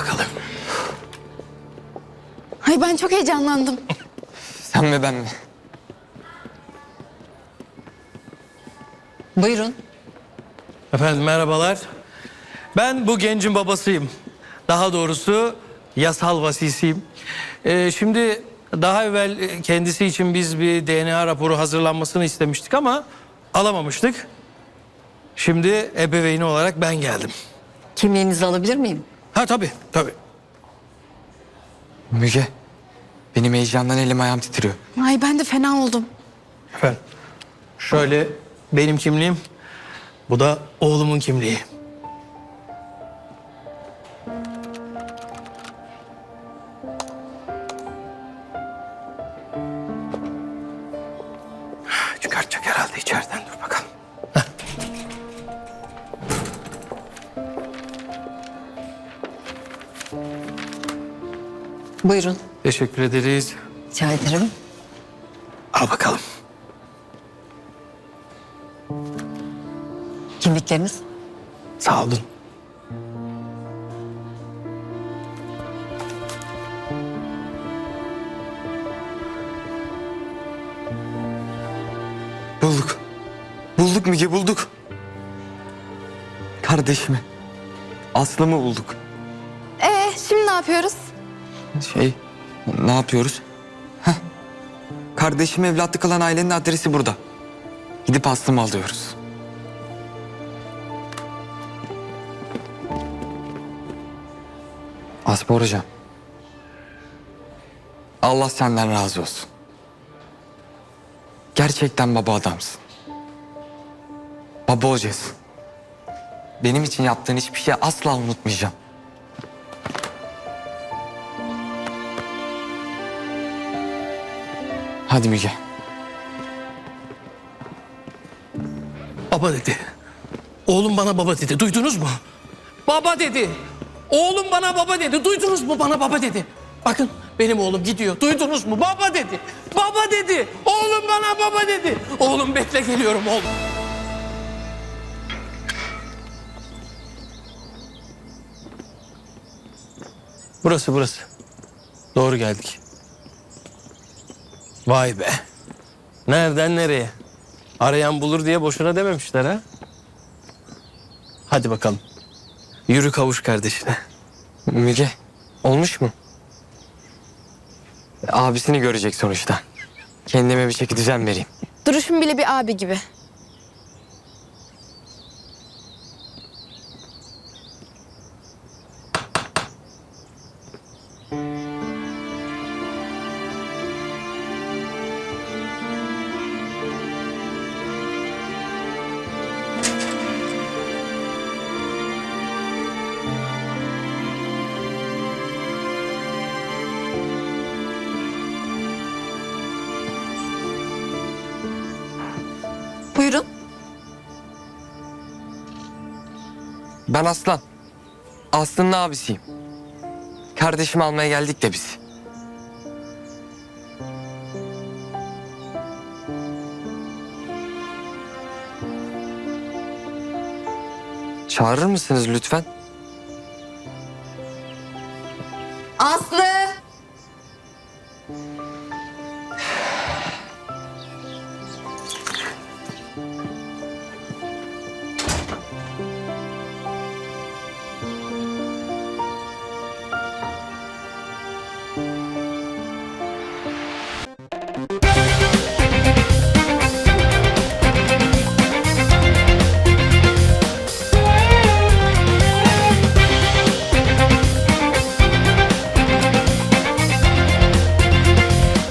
bakalım. Ay ben çok heyecanlandım. Sen mi ben mi? Buyurun. Efendim merhabalar. Ben bu gencin babasıyım. Daha doğrusu yasal vasisiyim. Ee, şimdi daha evvel kendisi için biz bir DNA raporu hazırlanmasını istemiştik ama alamamıştık. Şimdi ebeveyni olarak ben geldim. Kimliğinizi alabilir miyim? Ha tabii tabii. Müge. Benim heyecandan elim ayağım titriyor. Ay ben de fena oldum. Efendim şöyle benim kimliğim. Bu da oğlumun kimliği. Çıkartacak herhalde içeriden dur Buyurun. Teşekkür ederiz. Rica ederim. Al bakalım. Kimlikleriniz? Sağ olun. Bulduk. Bulduk Müge bulduk. Kardeşimi. Aslı'mı bulduk. Ee şimdi ne yapıyoruz? Şey ne yapıyoruz? Heh. Kardeşimi evlatlık alan ailenin adresi burada. Gidip Aslı'mı alıyoruz. Asbor hocam. Allah senden razı olsun. Gerçekten baba adamsın. Baba hocasın. Benim için yaptığın hiçbir şeyi asla unutmayacağım. Hadi Müge. Baba dedi. Oğlum bana baba dedi. Duydunuz mu? Baba dedi. Oğlum bana baba dedi. Duydunuz mu? Bana baba dedi. Bakın benim oğlum gidiyor. Duydunuz mu? Baba dedi. Baba dedi. Oğlum bana baba dedi. Oğlum bekle geliyorum oğlum. Burası burası. Doğru geldik. Vay be. Nereden nereye? Arayan bulur diye boşuna dememişler ha. Hadi bakalım. Yürü kavuş kardeşine. Müge, olmuş mu? Abisini görecek sonuçta. Kendime bir çeki düzen vereyim. Duruşum bile bir abi gibi. Buyurun. Ben Aslan. Aslı'nın abisiyim. Kardeşimi almaya geldik de biz. Çağırır mısınız lütfen? Aslı.